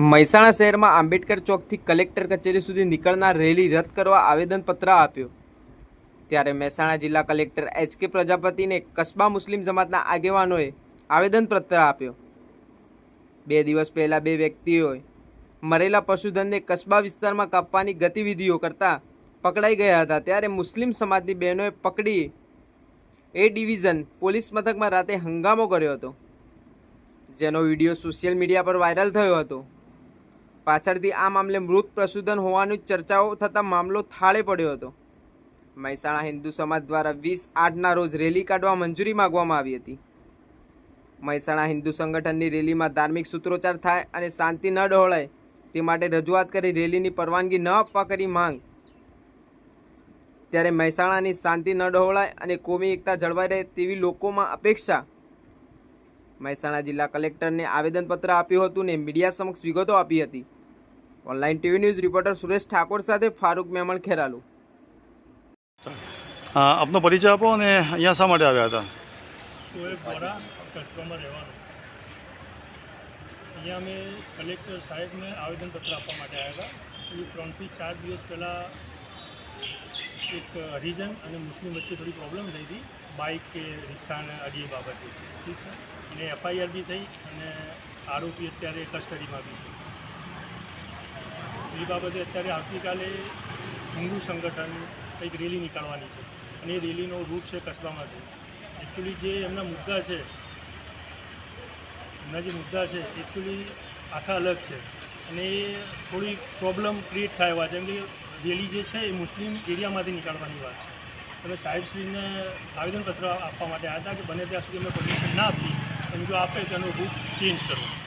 મહેસાણા શહેરમાં આંબેડકર ચોકથી કલેક્ટર કચેરી સુધી નીકળનાર રેલી રદ કરવા આવેદનપત્ર આપ્યું. ત્યારે મહેસાણા જિલ્લા કલેક્ટર એચ કે પ્રજાપતિને કસ્બા મુસ્લિમ જમાતના આગેવાનોએ આવેદનપત્ર આપ્યો. બે દિવસ પહેલાં બે વ્યક્તિઓએ મરેલા પશુધનને કસ્બા વિસ્તારમાં કાપવાની ગતિવિધિઓ કરતા પકડાઈ ગયા હતા. ત્યારે મુસ્લિમ સમાજની બહેનોએ પકડી એ ડિવિઝન પોલીસ મથકમાં રાતે હંગામો કર્યો હતો, જેનો વીડિયો સોશિયલ મીડિયા પર વાયરલ થયો હતો. પાછળથી આ મામલે મૃત પ્રસૂદન હોવાની ચર્ચાઓ થતાં મામલો થાળે પડ્યો હતો. મહેસાણા હિન્દુ સમાજ દ્વારા વીસ આઠના રોજ રેલી કાઢવા મંજૂરી માગવામાં આવી હતી. મહેસાણા હિન્દુ સંગઠનની રેલીમાં ધાર્મિક સૂત્રોચ્ચાર થાય અને શાંતિ ન ડહોળાય તે માટે રજૂઆત કરી રેલીની પરવાનગી ન આપવા કરી માંગ. ત્યારે મહેસાણાની શાંતિ ન ડહોળાય અને કોમી એકતા જળવાઈ રહે તેવી લોકોમાં અપેક્ષા મહેસાણા જિલ્લા કલેક્ટરને આવેદનપત્ર આપ્યું હતું ને મીડિયા સમક્ષ વિગતો આપી હતી. Online TV news reporter Suresh Thakor સાથે ફારૂક મેમણ ખેરાલુ. હા આપનો પરિચય આપો અને અહીંયા શા માટે આવ્યા હતા? અહીંયા અમે કલેક્ટર સાહેબને આવેદનપત્ર આપવા માટે આવ્યા હતા. એ ત્રણથી ચાર દિવસ પહેલાં એક હરિજન અને મુસ્લિમ વચ્ચે થોડી પ્રોબ્લેમ થઈ હતી. બાઇક કે રિક્ષાને અડી બાબતે. ઠીક છે? અને એફઆઈઆર બી થઈ અને આરોપી અત્યારે કસ્ટડીમાં બી છે. એ બાબતે અત્યારે આવતીકાલે હિન્દુ સંગઠન કંઈક રેલી નીકાળવાની છે. અને એ રેલીનો રૂટ છે કસ્બામાંથી. એકચ્યુઅલી જે એમના મુદ્દા છે, એમના જે મુદ્દા છે એકચ્યુઅલી આખા અલગ છે. અને એ થોડી પ્રોબ્લેમ ક્રિએટ થાય એવા કેમ કે રેલી જે છે એ મુસ્લિમ એરિયામાંથી નીકાળવાની વાત છે. તમે સાહેબશ્રીને આવેદનપત્ર આપવા માટે આવ્યા હતા કે બને ત્યાં સુધી અમે પરમિશન ના આપી અને જો આપે તો એનું રૂટ ચેન્જ કરો